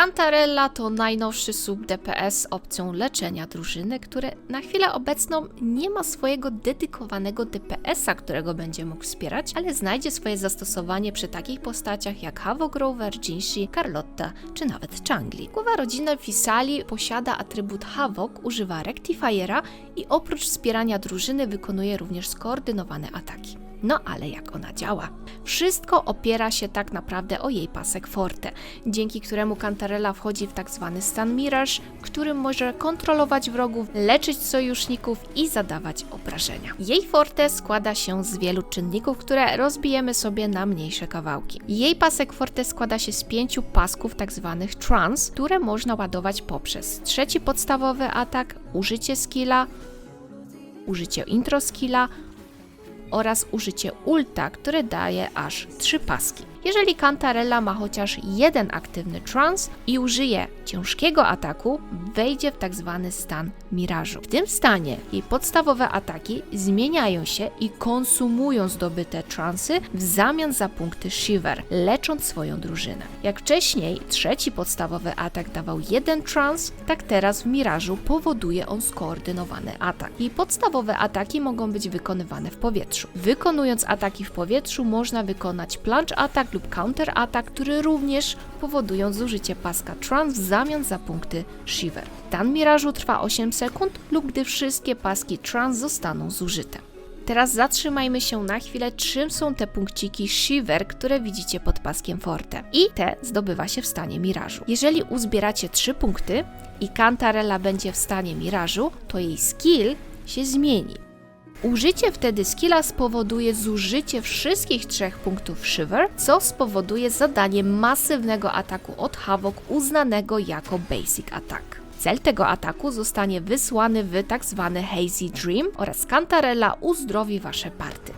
Cantarella to najnowszy sub DPS z opcją leczenia drużyny, które na chwilę obecną nie ma swojego dedykowanego DPS-a, którego będzie mógł wspierać, ale znajdzie swoje zastosowanie przy takich postaciach jak Havoc Grover, Jinshi, Carlotta czy nawet Changli. Głowa rodziny Fisali posiada atrybut Havoc, używa Rectifiera i oprócz wspierania drużyny wykonuje również skoordynowane ataki. No ale jak ona działa? Wszystko opiera się tak naprawdę o jej pasek Forte, dzięki któremu Cantarella wchodzi w tak zwany stan Mirage, którym może kontrolować wrogów, leczyć sojuszników i zadawać obrażenia. Jej Forte składa się z wielu czynników, które rozbijemy sobie na mniejsze kawałki. Jej pasek Forte składa się z pięciu pasków tak zwanych trans, które można ładować poprzez trzeci podstawowy atak, użycie skilla, użycie intro skilla, oraz użycie ulta, które daje aż 3 paski. Jeżeli Cantarella ma chociaż jeden aktywny trans i użyje ciężkiego ataku, wejdzie w tak zwany stan mirażu. W tym stanie jej podstawowe ataki zmieniają się i konsumują zdobyte transy w zamian za punkty Shiver, lecząc swoją drużynę. Jak wcześniej trzeci podstawowy atak dawał jeden trans, tak teraz w mirażu powoduje on skoordynowany atak. Jej podstawowe ataki mogą być wykonywane w powietrzu. Wykonując ataki w powietrzu można wykonać plunge atak lub counter atak, który również powodują zużycie paska trans w zamian za punkty Shiver. Stan mirażu trwa 8 sekund lub gdy wszystkie paski trans zostaną zużyte. Teraz zatrzymajmy się na chwilę, czym są te punkciki Shiver, które widzicie pod paskiem Forte. I te zdobywa się w stanie mirażu. Jeżeli uzbieracie 3 punkty i Cantarella będzie w stanie mirażu, to jej skill się zmieni. Użycie wtedy skilla spowoduje zużycie wszystkich trzech punktów Shiver, co spowoduje zadanie masywnego ataku od Havoc uznanego jako Basic Attack. Cel tego ataku zostanie wysłany w tzw. Hazy Dream oraz Cantarella uzdrowi wasze party.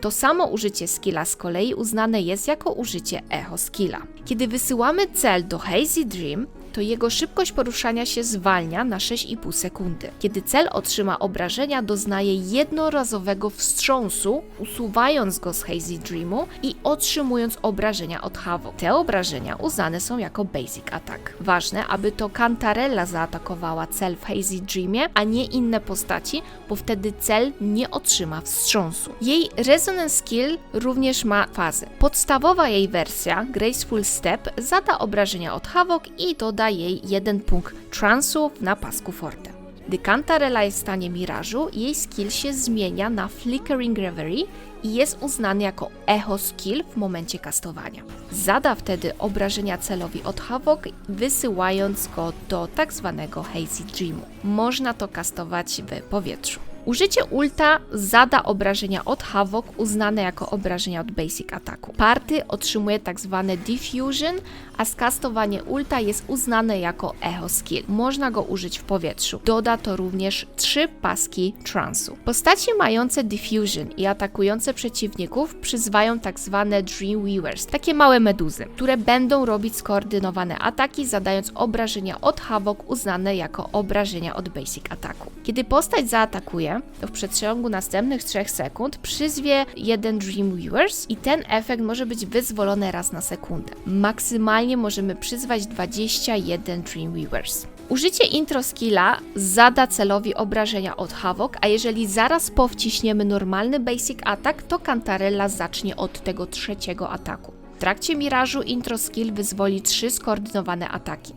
To samo użycie skilla z kolei uznane jest jako użycie Echo Skilla. Kiedy wysyłamy cel do Hazy Dream, to jego szybkość poruszania się zwalnia na 6,5 sekundy. Kiedy cel otrzyma obrażenia, doznaje jednorazowego wstrząsu, usuwając go z Hazy Dreamu i otrzymując obrażenia od Havoc. Te obrażenia uznane są jako Basic Attack. Ważne, aby to Cantarella zaatakowała cel w Hazy Dreamie, a nie inne postaci, bo wtedy cel nie otrzyma wstrząsu. Jej Resonance Skill również ma fazę. Podstawowa jej wersja, Graceful Step, zada obrażenia od Havoc i doda jej jeden punkt transu na pasku Forte. Gdy Cantarella jest w stanie mirażu, jej skill się zmienia na Flickering Reverie i jest uznany jako Echo Skill w momencie kastowania. Zada wtedy obrażenia celowi od Havoc, wysyłając go do tak zwanego Hazy Dreamu. Można to kastować w powietrzu. Użycie ulta zada obrażenia od Havoc uznane jako obrażenia od Basic Ataku. Party otrzymuje tak zwane Diffusion, a skastowanie ulta jest uznane jako Echo Skill. Można go użyć w powietrzu. Doda to również trzy paski transu. Postaci mające Diffusion i atakujące przeciwników przyzwają tak zwane Dreamweavers, takie małe meduzy, które będą robić skoordynowane ataki, zadając obrażenia od Havoc uznane jako obrażenia od Basic Ataku. Kiedy postać zaatakuje, w przeciągu następnych 3 sekund przyzwie jeden Dreamweavers i ten efekt może być wyzwolony raz na sekundę. Maksymalnie możemy przyzwać 21 Dreamweavers. Użycie intro skilla zada celowi obrażenia od Havoc, a jeżeli zaraz po wciśniemy normalny basic attack, to Cantarella zacznie od tego trzeciego ataku. W trakcie mirażu intro skill wyzwoli trzy skoordynowane ataki.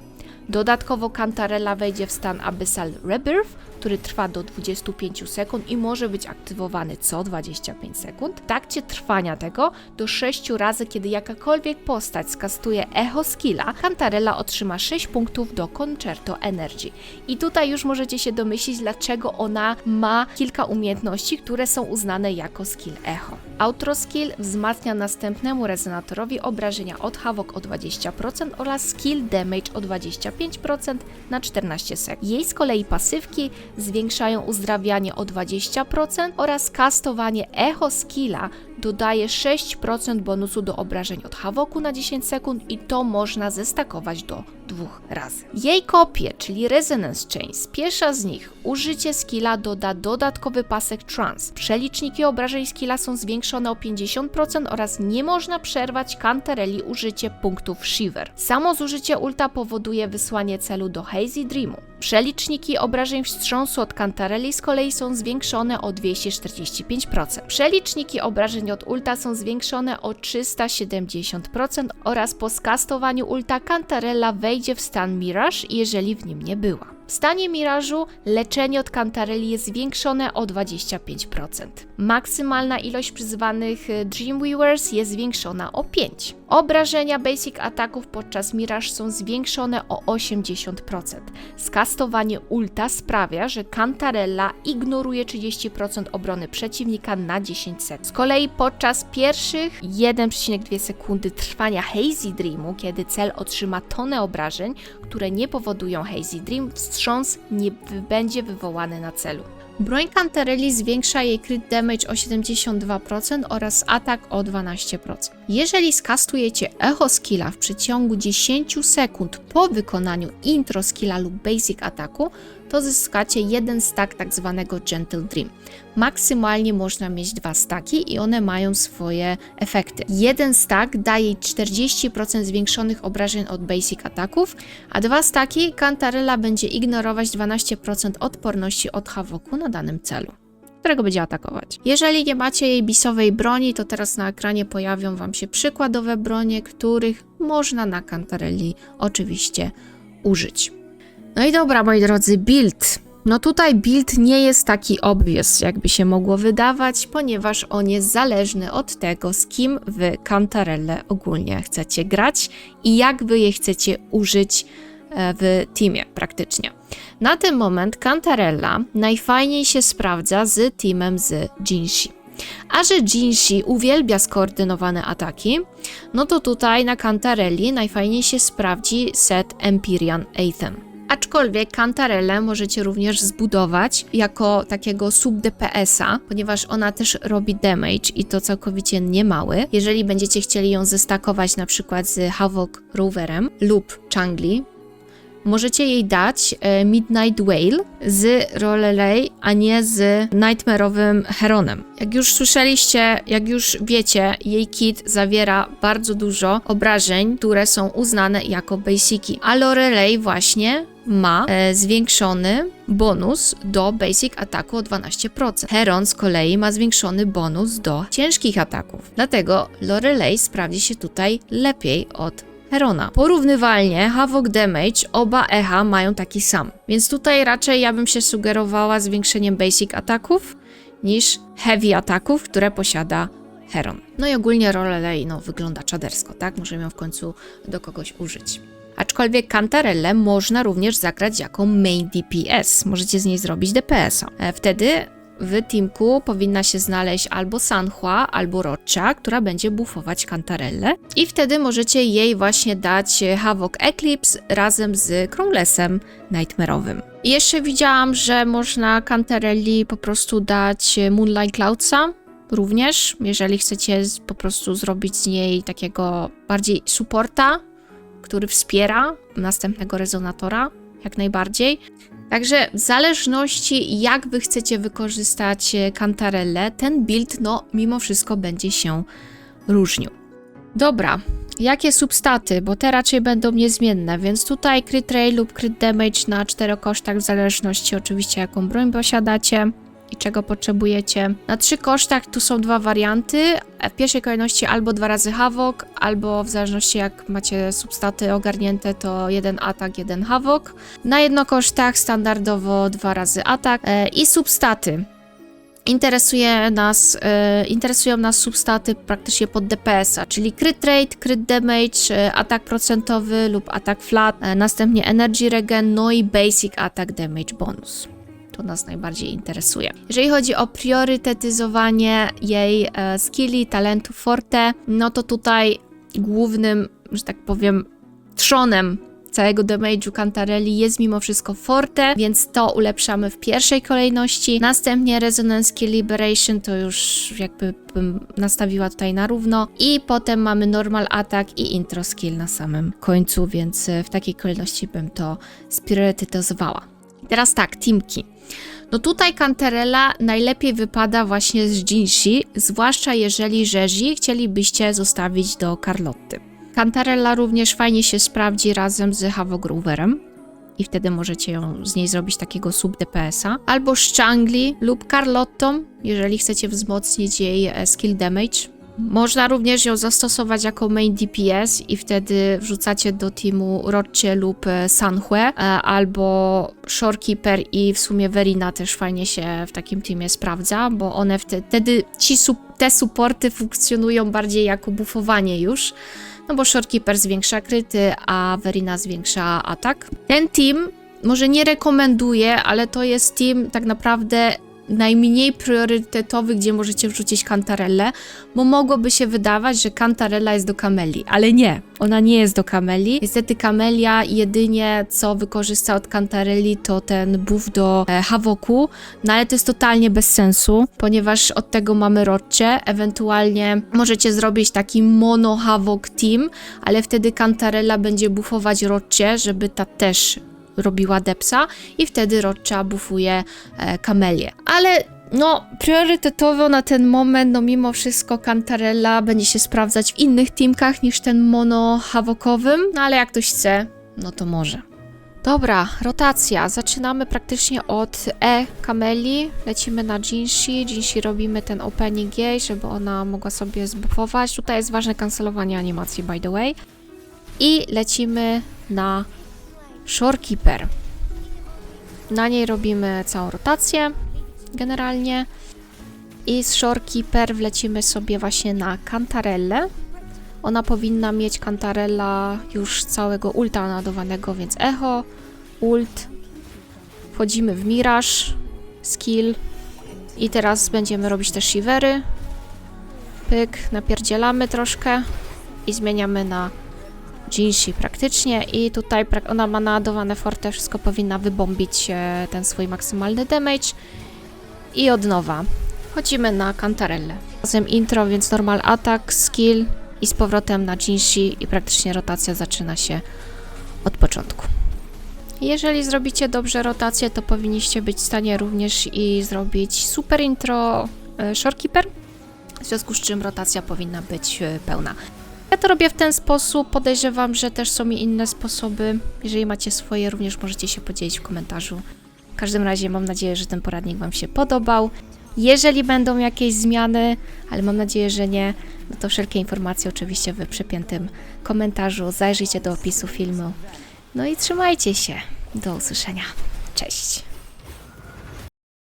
Dodatkowo Cantarella wejdzie w stan Abyssal Rebirth, który trwa do 25 sekund i może być aktywowany co 25 sekund. W takcie trwania tego do 6 razy, kiedy jakakolwiek postać skastuje Echo Skilla, Cantarella otrzyma 6 punktów do Concerto Energy. I tutaj już możecie się domyślić, dlaczego ona ma kilka umiejętności, które są uznane jako skill Echo. Outro Skill wzmacnia następnemu rezonatorowi obrażenia od Havoc o 20% oraz Skill Damage o 25% na 14 sekund. Jej z kolei pasywki zwiększają uzdrawianie o 20% oraz kastowanie Echo Skilla dodaje 6% bonusu do obrażeń od Havoku na 10 sekund i to można zestakować do dwóch razy. Jej kopie, czyli Resonance Chains, pierwsza z nich, użycie skilla doda dodatkowy pasek Trance. Przeliczniki obrażeń skilla są zwiększone o 50% oraz nie można przerwać Cantarelli użycie punktów Shiver. Samo zużycie ulta powoduje wysłanie celu do Hazy Dreamu. Przeliczniki obrażeń wstrząsu od Cantarelli z kolei są zwiększone o 245%. Przeliczniki obrażeń od ulta są zwiększone o 370% oraz po skastowaniu ulta Cantarella wejdzie w stan Mirage, jeżeli w nim nie była. W stanie Mirażu leczenie od Cantarelli jest zwiększone o 25%. Maksymalna ilość przyzywanych y, Dreamweavers jest zwiększona o 5. Obrażenia basic ataków podczas Mirage są zwiększone o 80%. Skastowanie ulta sprawia, że Cantarella ignoruje 30% obrony przeciwnika na 10 sekund. Z kolei podczas pierwszych 1,2 sekundy trwania Hazy Dreamu, kiedy cel otrzyma tonę obrażeń, które nie powodują Hazy Dream, wstrząs nie będzie wywołany na celu. Broń Cantarelli zwiększa jej crit damage o 72% oraz atak o 12%. Jeżeli skastujecie Echo Skilla w przeciągu 10 sekund po wykonaniu intro skilla lub basic ataku, to zyskacie jeden stack tak zwanego Gentle Dream. Maksymalnie można mieć dwa staki i one mają swoje efekty. Jeden stack daje 40% zwiększonych obrażeń od basic ataków, a dwa staki Cantarella będzie ignorować 12% odporności od Havoku na danym celu którego będzie atakować. Jeżeli nie macie jej bisowej broni, to teraz na ekranie pojawią Wam się przykładowe bronie, których można na Cantarelli oczywiście użyć. No i dobra, moi drodzy, build. No tutaj build nie jest taki obvious, jakby się mogło wydawać, ponieważ on jest zależny od tego, z kim wy Cantarelle ogólnie chcecie grać i jak wy je chcecie użyć e, w teamie praktycznie. Na ten moment Cantarella najfajniej się sprawdza z teamem z Jinshi. A że Jinshi uwielbia skoordynowane ataki, no to tutaj na Cantarelli najfajniej się sprawdzi set Empyrean Anthem. Aczkolwiek Cantarellę możecie również zbudować jako takiego sub-DPS-a, ponieważ ona też robi damage i to całkowicie niemały. Jeżeli będziecie chcieli ją zestakować na przykład z Havok Roverem lub Changli, możecie jej dać e, Midnight Whale z Rolelei, a nie z Nightmare'owym Heronem. Jak już słyszeliście, jak już wiecie, jej kit zawiera bardzo dużo obrażeń, które są uznane jako basiki. A Lorelei właśnie ma e, zwiększony bonus do basic ataku o 12%. Heron z kolei ma zwiększony bonus do ciężkich ataków. Dlatego Lorelei sprawdzi się tutaj lepiej od Herona. Porównywalnie Havok Damage oba echa mają taki sam, więc tutaj raczej ja bym się sugerowała zwiększeniem basic ataków niż heavy ataków, które posiada Heron. No i ogólnie Lorelei no, wygląda czadersko, tak? Możemy ją w końcu do kogoś użyć. Aczkolwiek Cantarellę można również zagrać jako main DPS. Możecie z niej zrobić DPS-a. E, Wtedy w teamku powinna się znaleźć albo Sanhua, albo Rocha, która będzie buffować Cantarellę. I wtedy możecie jej właśnie dać Havok Eclipse razem z Kronglessem Nightmare'owym. I jeszcze widziałam, że można Cantarelli po prostu dać Moonlight Cloudsa, również, jeżeli chcecie po prostu zrobić z niej takiego bardziej supporta, który wspiera następnego rezonatora, jak najbardziej. Także w zależności jak wy chcecie wykorzystać e, Cantarellę, ten build no mimo wszystko będzie się różnił. Dobra, jakie substaty, bo te raczej będą niezmienne, więc tutaj crit ray lub crit damage na czterech kosztach w zależności oczywiście jaką broń posiadacie i czego potrzebujecie. Na trzy kosztach tu są dwa warianty. W pierwszej kolejności albo dwa razy Havok, albo w zależności jak macie substaty ogarnięte, to jeden atak, jeden Havok. Na jednokosztach standardowo dwa razy atak e, i substaty. Interesuje nas, e, interesują nas substaty praktycznie pod DPS-a, czyli crit rate, crit damage, e, atak procentowy lub atak flat, e, następnie energy regen, no i basic attack damage bonus. To nas najbardziej interesuje. Jeżeli chodzi o priorytetyzowanie jej e, skilli, talentów forte, no to tutaj głównym, że tak powiem, trzonem całego damage'u Cantarelli jest mimo wszystko forte, więc to ulepszamy w pierwszej kolejności. Następnie Resonance Skill Liberation to już jakby bym nastawiła tutaj na równo. I potem mamy Normal Attack i Intro Skill na samym końcu, więc e, w takiej kolejności bym to spriorytetyzowała. Teraz tak, teamki. No tutaj Cantarella najlepiej wypada właśnie z Jinshi, zwłaszcza jeżeli Rzezi chcielibyście zostawić do Carlotty. Cantarella również fajnie się sprawdzi razem z Havogrooverem i wtedy możecie ją z niej zrobić takiego sub DPS-a. Albo Shangli lub Carlottą, jeżeli chcecie wzmocnić jej e, skill damage. Można również ją zastosować jako main DPS i wtedy wrzucacie do teamu Roche lub e, Sanhue, e, albo Shorekeeper i w sumie Verina też fajnie się w takim teamie sprawdza, bo one wtedy, ci, te supporty funkcjonują bardziej jako buffowanie już, no bo Shorekeeper zwiększa kryty, a Verina zwiększa atak. Ten team może nie rekomenduję, ale to jest team tak naprawdę najmniej priorytetowy, gdzie możecie wrzucić Cantarellę, bo mogłoby się wydawać, że Cantarella jest do Kameli, ale nie, ona nie jest do Kameli. Niestety Kamelia jedynie co wykorzysta od Cantarelli to ten buff do e, Havoku, no ale to jest totalnie bez sensu, ponieważ od tego mamy Rocze, ewentualnie możecie zrobić taki mono Havok team, ale wtedy Cantarella będzie buffować Rocze, żeby ta też robiła depsa i wtedy Rocza bufuje e, kamelię. Ale no, priorytetowo na ten moment, no mimo wszystko Cantarella będzie się sprawdzać w innych teamkach niż ten mono hawokowym, no ale jak ktoś chce, no to może. Dobra, rotacja. Zaczynamy praktycznie od E Kameli, lecimy na Jinshi. Jinshi robimy ten opening jej, żeby ona mogła sobie zbuffować. Tutaj jest ważne kancelowanie animacji, by the way. I lecimy na Shorekeeper. Na niej robimy całą rotację generalnie. I z Shorekeeper wlecimy sobie właśnie na Cantarellę. Ona powinna mieć Cantarella już całego ulta naładowanego, więc echo, ult. Wchodzimy w Mirage, skill. I teraz będziemy robić te shivery. Pyk, napierdzielamy troszkę i zmieniamy na Jinshi praktycznie i tutaj ona ma naładowane forte, wszystko powinna wybombić e, ten swój maksymalny damage i od nowa chodzimy na Cantarellę. Razem intro, więc normal attack, skill i z powrotem na Jinshi i praktycznie rotacja zaczyna się od początku. Jeżeli zrobicie dobrze rotację, to powinniście być w stanie również i zrobić super intro e, Shorekeeper, w związku z czym rotacja powinna być e, pełna. Ja to robię w ten sposób. Podejrzewam, że też są i inne sposoby. Jeżeli macie swoje, również możecie się podzielić w komentarzu. W każdym razie mam nadzieję, że ten poradnik Wam się podobał. Jeżeli będą jakieś zmiany, ale mam nadzieję, że nie, no to wszelkie informacje oczywiście w przypiętym komentarzu. Zajrzyjcie do opisu filmu. No i trzymajcie się. Do usłyszenia. Cześć.